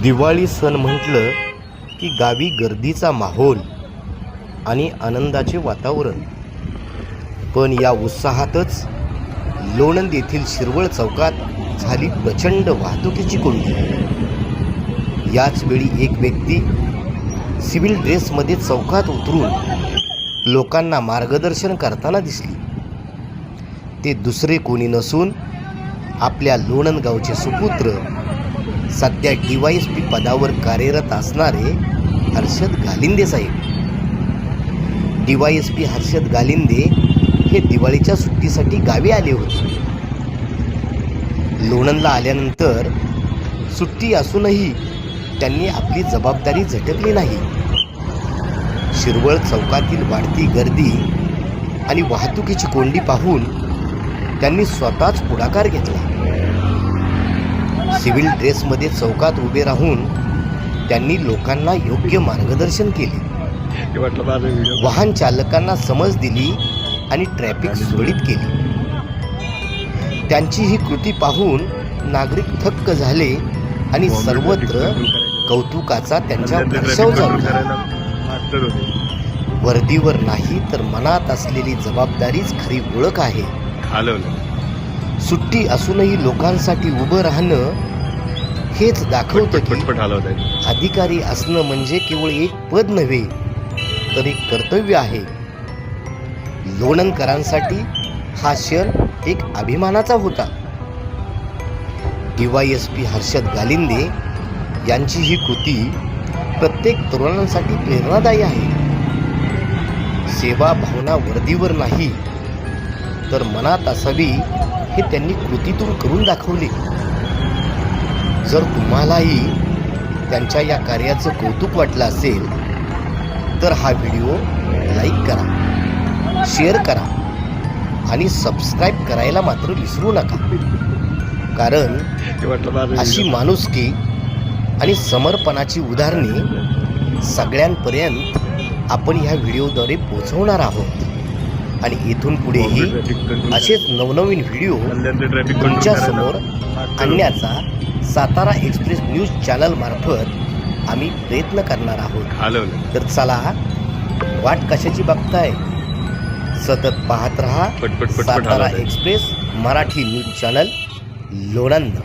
दिवाळी सण म्हटलं की गावी गर्दीचा माहोल आणि आनंदाचे वातावरण. पण या उत्साहातच लोणंद येथील शिरवळ चौकात झाली प्रचंड वाहतुकीची कोंडी याच वेळी एक व्यक्ती सिव्हिल ड्रेसमध्ये चौकात उतरून लोकांना मार्गदर्शन करताना दिसली. ते दुसरे कोणी नसून आपल्या लोणंद गावचे सुपुत्र सध्या डी वाय एस पी पदावर कार्यरत असणारे हर्षद गालिंदे साहेब. D Y S P Harshad Galinde हे दिवाळीच्या सुट्टीसाठी गावी आले होते. लोणंदला आल्यानंतर सुट्टी असूनही त्यांनी आपली जबाबदारी झटकली नाही. शिरवळ चौकातील वाढती गर्दी आणि वाहतुकीची कोंडी पाहून त्यांनी स्वतःच पुढाकार घेतला. सिव्हिल ड्रेसमध्ये चौकात उभे राहून त्यांनी लोकांना योग्य मार्गदर्शन केले. वाहन चालकांना समज दिली आणि ट्रॅफिक सुरळीत केली. त्यांची ही कृती पाहून नागरिक थक्क झाले आणि सर्वत्र कौतुकाचा त्यांच्या वर्षाव झाला. वर्दीवर नाही तर मनात असलेली जबाबदारीच खरी ओळख आहे. सुट्टी असूनही लोकांसाठी उभं राहणं हेच दाखवतं की अधिकारी असणं म्हणजे केवळ एक पद नव्हे तर एक कर्तव्य आहे. लोणंदकरांसाठी हा क्षण एक अभिमानाचा होता. डीवायएसपी हर्षद गालिंदे यांची ही कृती प्रत्येक तरुणांसाठी प्रेरणादायी आहे. सेवा भावना वर्दीवर नाही तर मनात असावी हे त्यांनी कृतीतून करून दाखवले. जर तुम्हालाही त्यांच्या या कार्याचं कौतुक वाटलं असेल तर हा व्हिडिओ लाईक करा शेअर करा आणि सबस्क्राईब करायला मात्र विसरू नका. कारण अशी माणुसकी आणि समर्पणाची उदाहरणे सगळ्यांपर्यंत आपण ह्या व्हिडिओद्वारे पोहोचवणार आहोत. आणि इथून पुढेही असेच नवनवीन व्हिडिओ ट्रॅफिक तुमच्यासमोर आणण्याचा सातारा एक्सप्रेस न्यूज चॅनल मार्फत आम्ही प्रयत्न करणार आहोत. तर चला वाट कशाची बघताय? सतत पाहत रहा Satara. Express Marathi news channel Lonand.